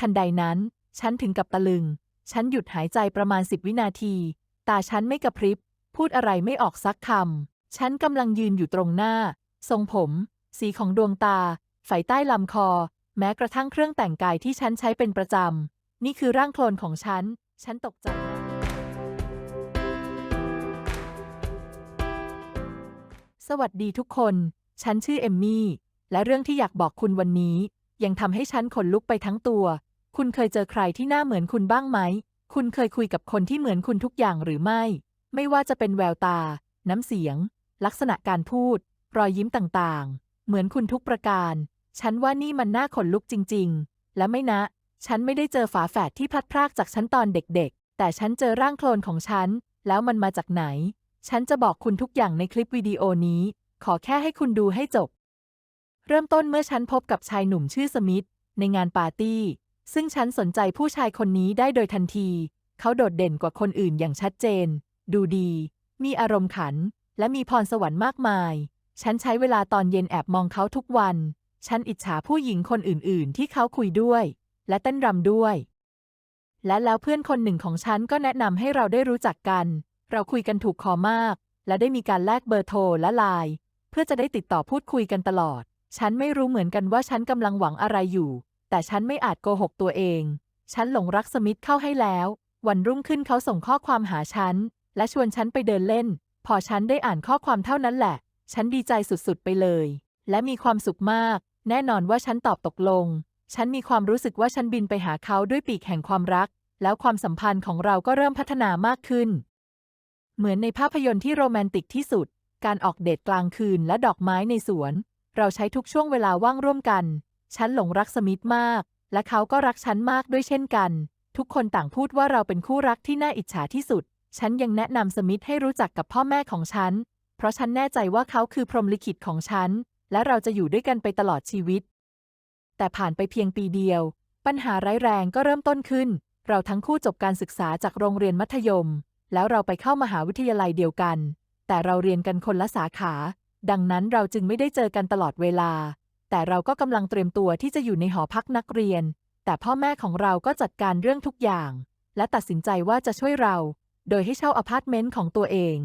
ทันใดนั้น ฉันถึงกับตะลึง ฉันหยุดหายใจประมาณสิบวินาที ตาฉันไม่กระพริบ พูดอะไรไม่ออกสักคำ ฉันกำลังยืนอยู่ตรงหน้า ทรงผม สีของดวงตาไฝใต้ลำคอ แม้กระทั่งเครื่องแต่งกายที่ฉันใช้เป็นประจำ นี่คือร่างโคลนของฉัน ฉันตกใจมากสวัสดีทุกคน ฉันชื่อเอมมี่ และเรื่องที่อยากบอกคุณวันนี้ ยังทำให้ฉันขนลุกไปทั้งตัว คุณเคยเจอใครที่หน้าเหมือนคุณบ้างไหม คุณเคยคุยกับคนที่เหมือนคุณทุกอย่างหรือไม่ ไม่ว่าจะเป็นแววตา น้ำเสียง ลักษณะการพูด รอยยิ้มต่างๆ เหมือนคุณทุกประการ ฉันว่านี่มันน่าขนลุกจริง ๆ และไม่นะ ฉันไม่ได้เจอฝาแฝดที่พลัดพรากจากฉันตอนเด็กๆ แต่ฉันเจอร่างโคลนของฉัน แล้วมันมาจากไหน ฉันจะบอกคุณทุกอย่างในคลิปวิดีโอนี้ ขอแค่ให้คุณดูให้จบ เริ่มต้นเมื่อฉันพบกับชายหนุ่มชื่อสมิธในงานปาร์ตี้ ซึ่งฉันสนใจผู้ชายคนนี้ได้โดยทันที เขาโดดเด่นกว่าคนอื่นอย่างชัดเจน ดูดี มีอารมณ์ขัน และมีพรสวรรค์มากมาย ฉันใช้เวลาตอนเย็นแอบมองเขาทุกวัน ฉันอิจฉาผู้หญิงคนอื่นๆ ที่เขาคุยด้วย และเต้นรำด้วย และแล้วเพื่อนคนหนึ่งของฉันก็แนะนำให้เราได้รู้จักกัน เราคุยกันถูกคอมาก และได้มีการแลกเบอร์โทรและไลน์เพื่อจะได้ติดต่อพูดคุยกันตลอด ฉันไม่รู้เหมือนกันว่าฉันกำลังหวังอะไรอยู่ แต่ฉันไม่อาจโกหกตัวเอง ฉันหลงรักสมิธเข้าให้แล้ว วันรุ่งขึ้นเขาส่งข้อความหาฉัน และชวนฉันไปเดินเล่น พอฉันได้อ่านข้อความเท่านั้นแหละ ฉันดีใจสุดๆไปเลย และมีความสุขมาก แน่นอนว่าฉันตอบตกลง ฉันมีความรู้สึกว่าฉันบินไปหาเขาด้วยปีกแห่งความรัก แล้วความสัมพันธ์ของเราก็เริ่มพัฒนามากขึ้น เหมือนในภาพยนตร์ที่โรแมนติกที่สุด การออกเดทกลางคืนและดอกไม้ในสวน เราใช้ทุกช่วงเวลาว่างร่วมกัน ฉันหลงรักสมิธมาก และเขาก็รักฉันมากด้วยเช่นกัน ทุกคนต่างพูดว่าเราเป็นคู่รักที่น่าอิจฉาที่สุด ฉันยังแนะนำสมิธให้รู้จักกับพ่อแม่ของฉัน เพราะฉันแน่ใจว่าเขาคือพรหมลิขิตของฉัน และเราจะอยู่ด้วยกันไปตลอดชีวิต แต่ผ่านไปเพียงปีเดียว ปัญหาร้ายแรงก็เริ่มต้นขึ้น เราทั้งคู่จบการศึกษาจากโรงเรียนมัธยม แล้วเราไปเข้ามหาวิทยาลัยเดียวกัน แต่เราเรียนกันคนละสาขา ดังนั้นเราจึงไม่ได้เจอกันตลอดเวลา แต่เราก็กำลังเตรียมตัวที่จะอยู่ในหอพักนักเรียน แต่พ่อแม่ของเราก็จัดการเรื่องทุกอย่าง และตัดสินใจว่าจะช่วยเรา โดยให้เช่าอพาร์ตเมนต์ของตัวเอง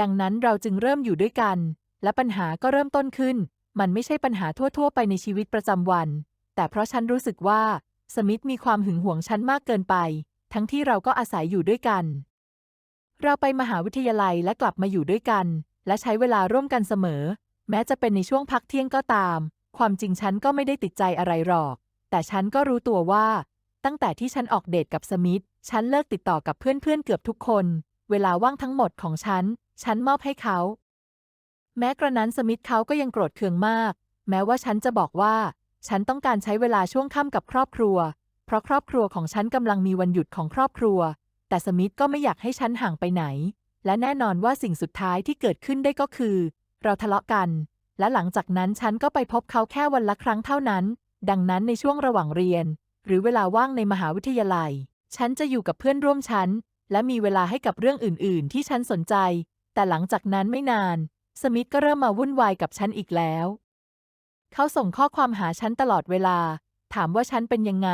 ดังนั้นเราจึงเริ่มอยู่ด้วยกัน และปัญหาก็เริ่มต้นขึ้น มันไม่ใช่ปัญหาทั่ว ๆ ไปในชีวิตประจำวัน แต่เพราะฉันรู้สึกว่าสมิธมีความหึงหวงฉันมากเกินไป ทั้งที่เราก็อาศัยอยู่ด้วยกัน เราไปมหาวิทยาลัยและกลับมาอยู่ด้วยกัน และใช้เวลาร่วมกันเสมอ แม้จะเป็นในช่วงพักเที่ยงก็ตาม ความจริงฉันก็ไม่ได้ติดใจอะไรหรอก แต่ฉันก็รู้ตัวว่า ตั้งแต่ที่ฉันออกเดทกับสมิธฉันเลิกติดต่อกับเพื่อนๆเกือบทุกคน เวลาว่างทั้งหมดของฉัน ฉันมอบให้เขา แม้กระนั้นสมิธเขาก็ยังโกรธเคืองมาก แม้ว่าฉันจะบอกว่า ฉันต้องการใช้เวลาช่วงค่ำกับครอบครัว เพราะครอบครัวของฉันกำลังมีวันหยุดของครอบครัว แต่สมิธก็ไม่อยากให้ฉันห่างไปไหน และแน่นอนว่าสิ่งสุดท้ายที่เกิดขึ้นได้ก็คือ เราทะเลาะกัน และหลังจากนั้นฉันก็ไปพบเขาแค่วันละครั้งเท่านั้น ดังนั้นในช่วงระหว่างเรียน หรือเวลาว่างในมหาวิทยาลัย ฉันจะอยู่กับเพื่อนร่วมชั้น และมีเวลาให้กับเรื่องอื่น ๆ ที่ฉันสนใจ แต่หลังจากนั้นไม่นาน สมิธก็เริ่มมาวุ่นวายกับฉันอีกแล้ว เขาส่งข้อความหาฉันตลอดเวลา ถามว่าฉันเป็นยังไง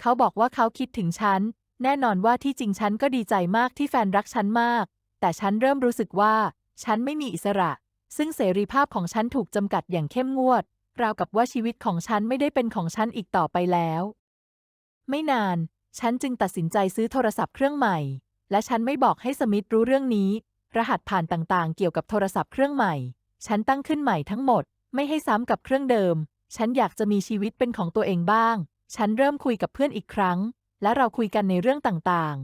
เขาบอกว่าเขาคิดถึงฉัน แน่นอนว่าที่จริงฉันก็ดีใจมากที่แฟนรักฉันมาก แต่ฉันเริ่มรู้สึกว่า ฉันไม่มีอิสระ ซึ่งเสรีภาพของฉันถูกจำกัดอย่างเข้มงวด ราวกับว่าชีวิตของฉันไม่ได้เป็นของฉันอีกต่อไปแล้ว ไม่นาน ฉันจึงตัดสินใจซื้อโทรศัพท์เครื่องใหม่ และฉันไม่บอกให้สมิธรู้เรื่องนี้ รหัสผ่านต่างๆ เกี่ยวกับโทรศัพท์เครื่องใหม่ ฉันตั้งขึ้นใหม่ทั้งหมด ไม่ให้ซ้ำกับเครื่องเดิม ฉันอยากจะมีชีวิตเป็นของตัวเองบ้าง ฉันเริ่มคุยกับเพื่อนอีกครั้ง และเราคุยกันในเรื่องต่าง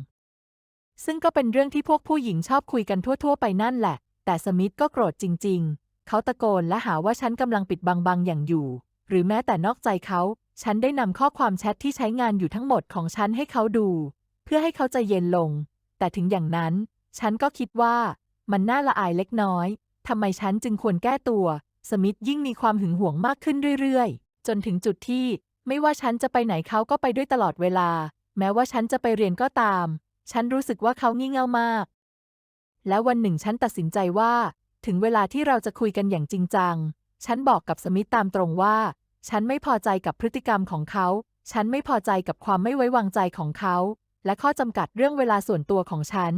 ๆ ซึ่งก็เป็นเรื่องที่พวกผู้หญิงชอบคุยกันทั่ว ๆ ไปนั่นแหละ แต่สมิธก็โกรธจริง ๆ เขาตะโกนและหาว่าฉันกำลังปิดบังบางอย่างอยู่ หรือแม้แต่นอกใจเขา ฉันได้นำข้อความแชทที่ใช้งานอยู่ทั้งหมดของฉันให้เขาดู เพื่อให้เขาใจเย็นลง แต่ถึงอย่างนั้น ฉันก็คิดว่ามันน่าละอายเล็กน้อยทำไมฉันจึงควรแก้ตัว สมิธยิ่งมีความหึงหวงมากขึ้นเรื่อยๆ จนถึงจุดที่ไม่ว่าฉันจะไปไหนเขาก็ไปด้วยตลอดเวลา แม้ว่าฉันจะไปเรียนก็ตาม ฉันรู้สึกว่าเขางี่เง่ามาก แล้ววันหนึ่งฉันตัดสินใจว่า ถึงเวลาที่เราจะคุยกันอย่างจริงจัง ฉันบอกกับสมิธตามตรงว่า ฉันไม่พอใจกับพฤติกรรมของเขา ฉันไม่พอใจกับความไม่ไว้วางใจของเขา และข้อจำกัดเรื่องเวลาส่วนตัวของฉัน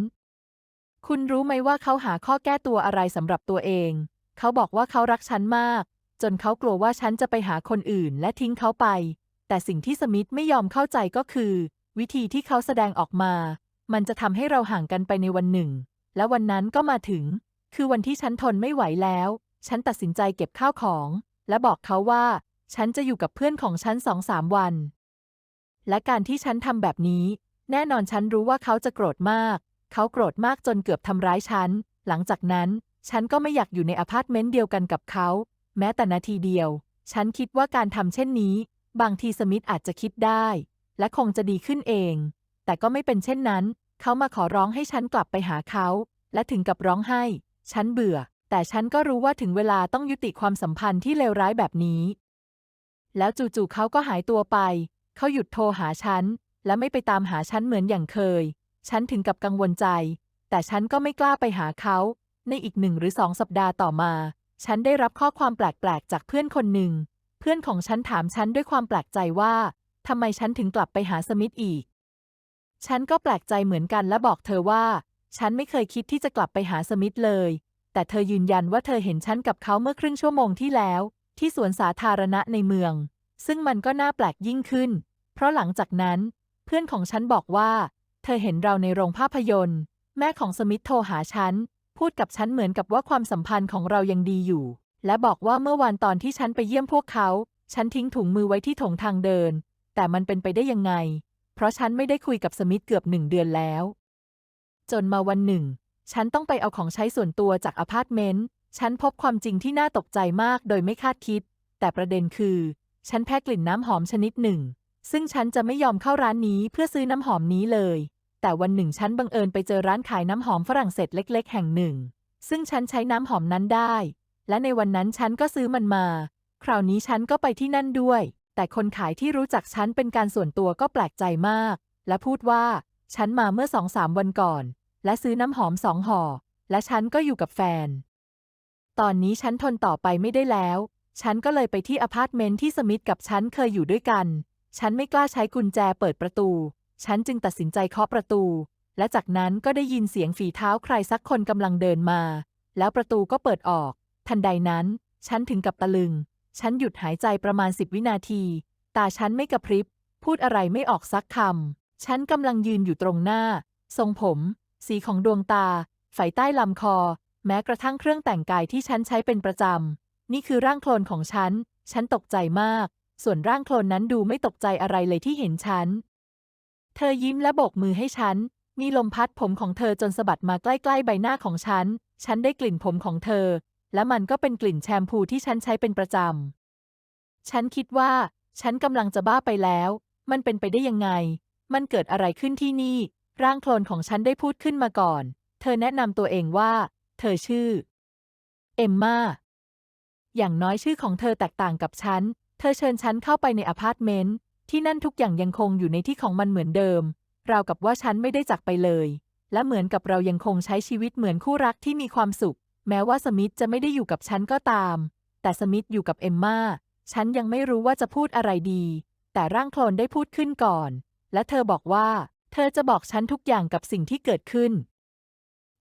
คุณรู้ไหมว่าเขาหาข้อแก้ตัวอะไรสำหรับตัวเอง เขาบอกว่าเขารักฉันมาก จนเขากลัวว่าฉันจะไปหาคนอื่นและทิ้งเขาไป แต่สิ่งที่สมิธไม่ยอมเข้าใจก็คือ วิธีที่เขาแสดงออกมา มันจะทำให้เราห่างกันไปในวันหนึ่ง และวันนั้นก็มาถึง คือวันที่ฉันทนไม่ไหวแล้ว ฉันตัดสินใจเก็บข้าวของ และบอกเขาว่า ฉันจะอยู่กับเพื่อนของฉันสองสามวัน และการที่ฉันทำแบบนี้ แน่นอนฉันรู้ว่าเขาจะโกรธมาก เขาโกรธมากจนเกือบทำร้ายฉัน หลังจากนั้น ฉันก็ไม่อยากอยู่ในอพาร์ตเมนต์เดียวกันกับเขา แม้แต่นาทีเดียว ฉันคิดว่าการทำเช่นนี้ บางทีสมิธอาจจะคิดได้ และคงจะดีขึ้นเอง แต่ก็ไม่เป็นเช่นนั้น เขามาขอร้องให้ฉันกลับไปหาเขา และถึงกับร้องไห้ ฉันเบื่อ แต่ฉันก็รู้ว่าถึงเวลาต้องยุติความสัมพันธ์ที่เลวร้ายแบบนี้ แล้วจู่ๆเขาก็หายตัวไป เขาหยุดโทรหาฉัน และไม่ไปตามหาฉันเหมือนอย่างเคย ฉันถึงกับกังวลใจ แต่ฉันก็ไม่กล้าไปหาเขา ในอีกหนึ่งหรือสองสัปดาห์ต่อมา ฉันได้รับข้อความแปลกๆ จากเพื่อนคนหนึ่ง เพื่อนของฉันถามฉันด้วยความแปลกใจว่าทำไมฉันถึงกลับไปหาสมิธอีก ฉันก็แปลกใจเหมือนกันและบอกเธอว่า ฉันไม่เคยคิดที่จะกลับไปหาสมิธเลย แต่เธอยืนยันว่าเธอเห็นฉันกับเขาเมื่อครึ่งชั่วโมงที่แล้ว ที่สวนสาธารณะในเมือง ซึ่งมันก็น่าแปลกยิ่งขึ้น เพราะหลังจากนั้น เพื่อนของฉันบอกว่า เธอเห็นเราในโรงภาพยนตร์ แม่ของสมิธโทรหาฉัน พูดกับฉันเหมือนกับว่าความสัมพันธ์ของเรายังดีอยู่ และบอกว่าเมื่อวานตอนที่ฉันไปเยี่ยมพวกเขา ฉันทิ้งถุงมือไว้ที่ถงทางเดิน แต่มันเป็นไปได้ยังไง เพราะฉันไม่ได้คุยกับสมิธเกือบหนึ่งเดือนแล้ว จนมาวันหนึ่ง ฉันต้องไปเอาของใช้ส่วนตัวจากอพาร์ตเมนต์ ฉันพบความจริงที่น่าตกใจมากโดยไม่คาดคิด แต่ประเด็นคือ ฉันแพ้กลิ่นน้ำหอมชนิดหนึ่ง ซึ่งฉันจะไม่ยอมเข้าร้านนี้เพื่อซื้อน้ำหอมนี้เลย แต่วันหนึ่งฉันบังเอิญไปเจอร้านขายน้ำหอมฝรั่งเศสเล็ก ๆ แห่งหนึ่ง ซึ่งฉันใช้น้ำหอมนั้นได้ และในวันนั้นฉันก็ซื้อมันมา คราวนี้ฉันก็ไปที่นั่นด้วย แต่คนขายที่รู้จักฉันเป็นการส่วนตัวก็แปลกใจมาก และพูดว่า ฉันมาเมื่อสองสามวันก่อน และซื้อน้ำหอมสองห่อ และฉันก็อยู่กับแฟน ตอนนี้ฉันทนต่อไปไม่ได้แล้ว ฉันก็เลยไปที่อพาร์ตเมนต์ที่สมิธกับฉันเคยอยู่ด้วยกัน ฉันไม่กล้าใช้กุญแจเปิดประตู ฉันจึงตัดสินใจเคาะประตู และจากนั้นก็ได้ยินเสียงฝีเท้าใครสักคนกำลังเดินมา แล้วประตูก็เปิดออก ทันใดนั้น ฉันถึงกับตะลึง ฉันหยุดหายใจประมาณสิบวินาที ตาฉันไม่กระพริบ พูดอะไรไม่ออกสักคำ ฉันกำลังยืนอยู่ตรงหน้า ทรงผม สีของดวงตาไฝใต้ลำคอ แม้กระทั่งเครื่องแต่งกายที่ฉันใช้เป็นประจำ นี่คือร่างโคลนของฉัน ฉันตกใจมาก ส่วนร่างโคลนนั้นดูไม่ตกใจอะไรเลยที่เห็นฉัน เธอยิ้มและโบกมือให้ฉัน มีลมพัดผมของเธอจนสะบัดมาใกล้ๆใบหน้าของฉัน ฉันได้กลิ่นผมของเธอ และมันก็เป็นกลิ่นแชมพูที่ฉันใช้เป็นประจำ ฉันคิดว่า ฉันกำลังจะบ้าไปแล้ว มันเป็นไปได้ยังไง มันเกิดอะไรขึ้นที่นี่ ร่างโคลนของฉันได้พูดขึ้นมาก่อน เธอแนะนำตัวเองว่า เธอชื่อ เอมมาอย่างน้อยชื่อของเธอแตกต่างกับฉัน เธอเชิญฉันเข้าไปในอพาร์ตเมนต์ ที่นั่นทุกอย่างยังคงอยู่ในที่ของมันเหมือนเดิม ราวกับว่าฉันไม่ได้จากไปเลย และเหมือนกับเรายังคงใช้ชีวิตเหมือนคู่รักที่มีความสุข แม้ว่าสมิธจะไม่ได้อยู่กับฉันก็ตาม แต่สมิธอยู่กับเอมมาฉันยังไม่รู้ว่าจะพูดอะไรดี แต่ร่างโคลนได้พูดขึ้นก่อน และเธอบอกว่า เธอจะบอกฉันทุกอย่างกับสิ่งที่เกิดขึ้น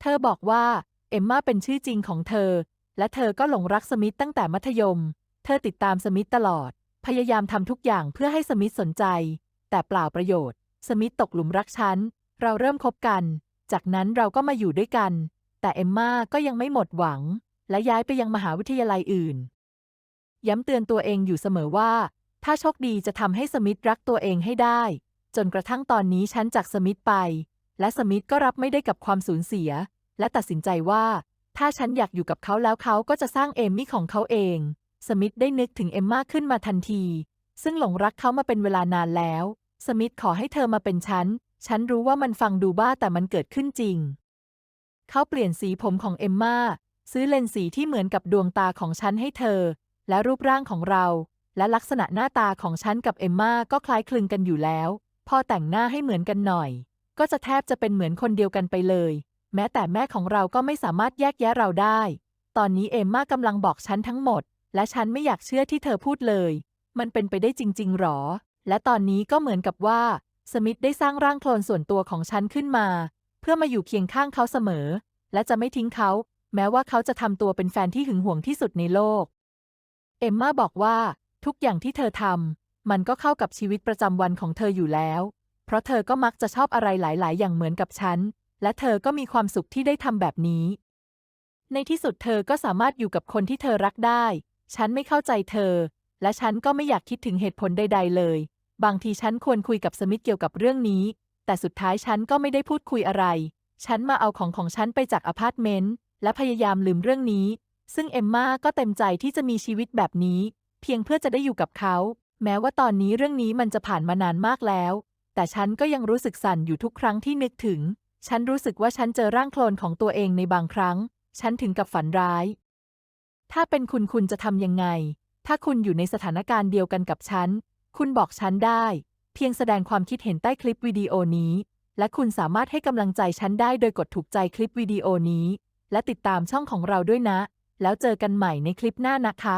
เธอบอกว่าเอมมาเป็นชื่อจริงของเธอ และเธอก็หลงรักสมิธตั้งแต่มัธยม เธอติดตามสมิธตลอด พยายามทำทุกอย่างเพื่อให้สมิธสนใจ แต่เปล่าประโยชน์ สมิธตกหลุมรักฉัน เราเริ่มคบกัน จากนั้นเราก็มาอยู่ด้วยกัน แต่เอมมาก็ยังไม่หมดหวัง และย้ายไปยังมหาวิทยาลัยอื่น ย้ำเตือนตัวเองอยู่เสมอว่า ถ้าโชคดีจะทำให้สมิธรักตัวเองให้ได้ จนกระทั่งตอนนี้ฉันจากสมิธไป และสมิธก็รับไม่ได้กับความสูญเสีย และตัดสินใจว่า ถ้าฉันอยากอยู่กับเขาแล้วเขาก็จะสร้างเอมมี่ของเขาเอง สมิธได้นึกถึงเอมมาขึ้นมาทันที ซึ่งหลงรักเขามาเป็นเวลานานแล้ว สมิธขอให้เธอมาเป็นฉัน ฉันรู้ว่ามันฟังดูบ้าแต่มันเกิดขึ้นจริง เขาเปลี่ยนสีผมของเอมมาซื้อเลนส์สีที่เหมือนกับดวงตาของฉันให้เธอ และรูปร่างของเรา และลักษณะหน้าตาของฉันกับเอมมาก็คล้ายคลึงกันอยู่แล้ว พอแต่งหน้าให้เหมือนกันหน่อย ก็จะแทบจะเป็นเหมือนคนเดียวกันไปเลย แม้แต่แม่ของเราก็ไม่สามารถแยกแยะเราได้ ตอนนี้เอมมากำลังบอกฉันทั้งหมด และฉันไม่อยากเชื่อที่เธอพูดเลย มันเป็นไปได้จริง ๆหรอ และตอนนี้ก็เหมือนกับว่า สมิธได้สร้างร่างโคลนส่วนตัวของฉันขึ้นมา เพื่อมาอยู่เคียงข้างเขาเสมอ และจะไม่ทิ้งเขา แม้ว่าเขาจะทำตัวเป็นแฟนที่หึงหวงที่สุดในโลก เอมมาบอกว่า ทุกอย่างที่เธอทำมันก็เข้ากับชีวิตประจำวันของเธออยู่แล้ว เพราะเธอก็มักจะชอบอะไรหลาย ๆ อย่างเหมือนกับฉัน และเธอก็มีความสุขที่ได้ทำแบบนี้ ในที่สุดเธอก็สามารถอยู่กับคนที่เธอรักได้ ฉันไม่เข้าใจเธอ และฉันก็ไม่อยากคิดถึงเหตุผลใด ๆ เลย บางทีฉันควรคุยกับสมิธเกี่ยวกับเรื่องนี้ แต่สุดท้ายฉันก็ไม่ได้พูดคุยอะไร ฉันมาเอาของของฉันไปจากอพาร์ตเมนต์และพยายามลืมเรื่องนี้ ซึ่งเอมมาก็เต็มใจที่จะมีชีวิตแบบนี้ เพียงเพื่อจะได้อยู่กับเขา แม้ว่าตอนนี้เรื่องนี้มันจะผ่านมานานมากแล้ว แต่ฉันก็ยังรู้สึกสั่นอยู่ทุกครั้งที่นึกถึง ฉันรู้สึกว่าฉันเจอร่างโคลนของตัวเองในบางครั้ง ฉันถึงกับฝันร้าย ถ้าเป็นคุณคุณจะทำยังไง ถ้าคุณอยู่ในสถานการณ์เดียวกันกับฉัน คุณบอกฉันได้ เพียงแสดงความคิดเห็นใต้คลิปวิดีโอนี้ และคุณสามารถให้กำลังใจฉันได้โดยกดถูกใจคลิปวิดีโอนี้ และติดตามช่องของเราด้วยนะ แล้วเจอกันใหม่ในคลิปหน้านะคะ